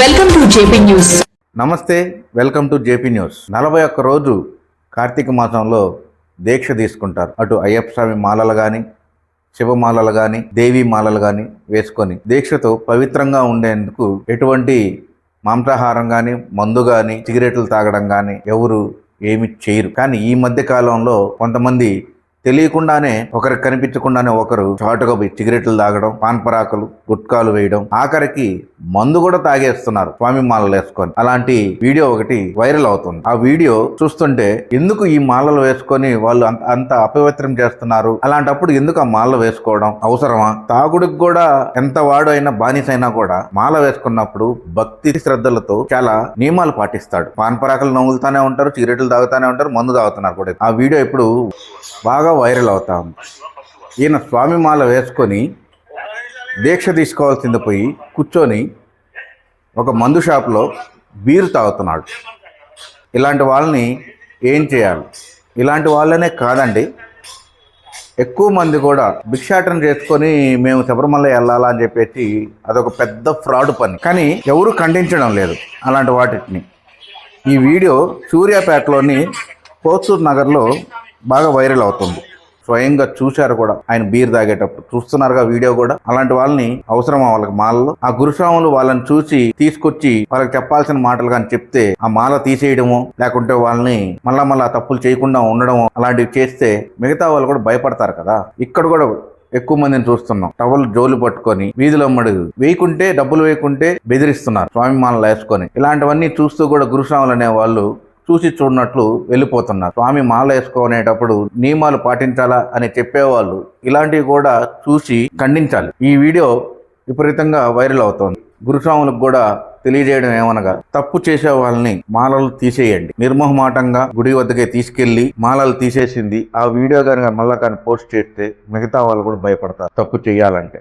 Welcome to JP news నమస్తే welcome to JP news నలభై ఒక్క రోజు కార్తీక మాసంలో దీక్ష తీసుకుంటారు. అటు అయ్యప్ప స్వామి మాలలు కానీ శివమాలలు కానీ దేవీ మాలలు కానీ వేసుకొని దీక్షతో పవిత్రంగా ఉండేందుకు ఎటువంటి మాంసాహారం కానీ మందు కానీ సిగరెట్లు తాగడం కానీ ఎవరు ఏమి చేయరు. కానీ ఈ మధ్య కాలంలో కొంతమంది తెలియకుండానే ఒకరికి కనిపించకుండానే ఒకరు చాటుగా పోయి సిగరెట్లు తాగడం పాన్పరాకులు గుట్కాలు వేయడం ఆఖరికి మందు కూడా తాగేస్తున్నారు స్వామి మాలలు వేసుకొని. అలాంటి వీడియో ఒకటి వైరల్ అవుతుంది. ఆ వీడియో చూస్తుంటే ఎందుకు ఈ మాలలు వేసుకొని వాళ్ళు అంత అంత అపవిత్రం చేస్తున్నారు? అలాంటప్పుడు ఎందుకు ఆ మాలలు వేసుకోవడం అవసరమా? తాగుడికి కూడా ఎంత వాడు అయినా బానిసైనా కూడా మాల వేసుకున్నప్పుడు భక్తి శ్రద్ధలతో చాలా నియమాలు పాటిస్తాడు. పాన్పరాకులు నవ్వులుతానే ఉంటారు సిగరెట్లు తాగుతానే ఉంటారు మందు తాగుతున్నారు కూడా. ఆ వీడియో ఇప్పుడు బాగా వైరల్ అవుతాం. ఈయన స్వామి మాల వేసుకొని దీక్ష తీసుకోవాల్సింది పోయి కూర్చొని ఒక మందు షాప్లో బీరు తాగుతున్నాడు. ఇలాంటి వాళ్ళని ఏం చేయాలి? ఇలాంటి వాళ్ళనే కాదండి. ఎక్కువ మంది కూడా భిక్షాటన చేసుకొని మేము శబరిమల వెళ్ళాలా అని చెప్పేసి అదొక పెద్ద ఫ్రాడ్ పని. కానీ ఎవరు ఖండించడం లేదు అలాంటి వాటిని. ఈ వీడియో సూర్యాపేటలోని పోస్తూర్ నగర్లో బాగా వైరల్ అవుతుంది. స్వయంగా చూశారు కూడా. ఆయన బీర్ తాగేటప్పుడు. చూస్తున్నారుగా వీడియో కూడా. అలాంటి వాళ్ళని అవసరమా వాళ్ళకి మాలలో? ఆ గురుస్వాములు వాళ్ళని చూసి తీసుకొచ్చి వాళ్ళకి చెప్పాల్సిన మాటలు కానీ చెప్తే ఆ మాల తీసేయడము లేకుంటే వాళ్ళని మళ్ళా మళ్ళా తప్పులు చేయకుండా ఉండడము అలాంటివి చేస్తే మిగతా వాళ్ళు కూడా భయపడతారు కదా. ఇక్కడ కూడా ఎక్కువ మందిని చూస్తున్నాం. టవల్ జోలు పట్టుకొని వీధిలో మడుగు. వేయకుంటే డబ్బులు వేయకుంటే బెదిరిస్తున్నారు. స్వామి మాలలు వేసుకొని. ఇలాంటివన్నీ చూస్తూ కూడా గురుస్వాములు అనే వాళ్ళు చూసి చూడనట్లు వెళ్ళిపోతున్నారు. స్వామి మాల వేసుకునేటప్పుడు నియమాలు పాటించాలా అని చెప్పేవాళ్ళు ఇలాంటివి కూడా చూసి ఖండించాలి. ఈ వీడియో విపరీతంగా వైరల్ అవుతోంది. గురుస్వాములకు కూడా తెలియజేయడం ఏమనగా తప్పు చేసే వాళ్ళని మాలలు తీసేయండి. నిర్మోహమాటంగా గుడి వద్దకే తీసుకెళ్ళి మాలలు తీసేసింది. ఆ వీడియో కనుక మళ్ళా కానీ పోస్ట్ చేస్తే మిగతా వాళ్ళు కూడా భయపడతారు తప్పు చేయాలంటే.